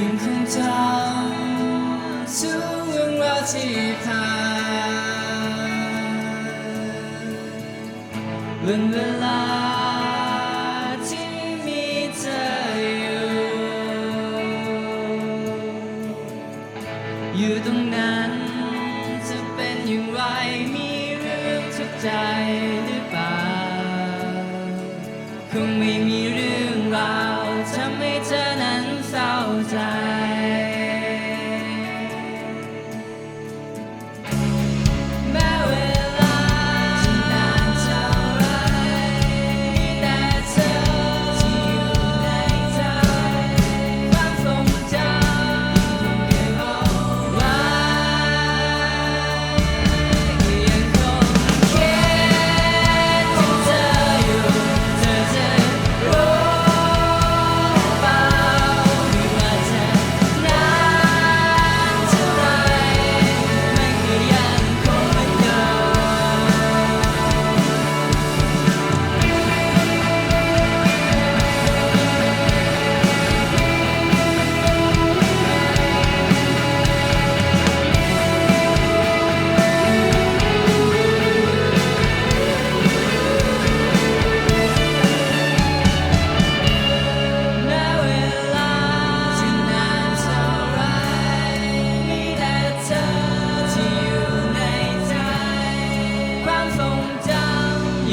จำทุกเรื่องราวที่ผ่านวันเวลาที่มีเธออยู่ อยู่ตรงนั้นจะเป็นอย่างไรมีเรื่องทุกใจหรือเปล่าคงไม่มี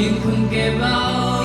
ยังคงเก็บเอา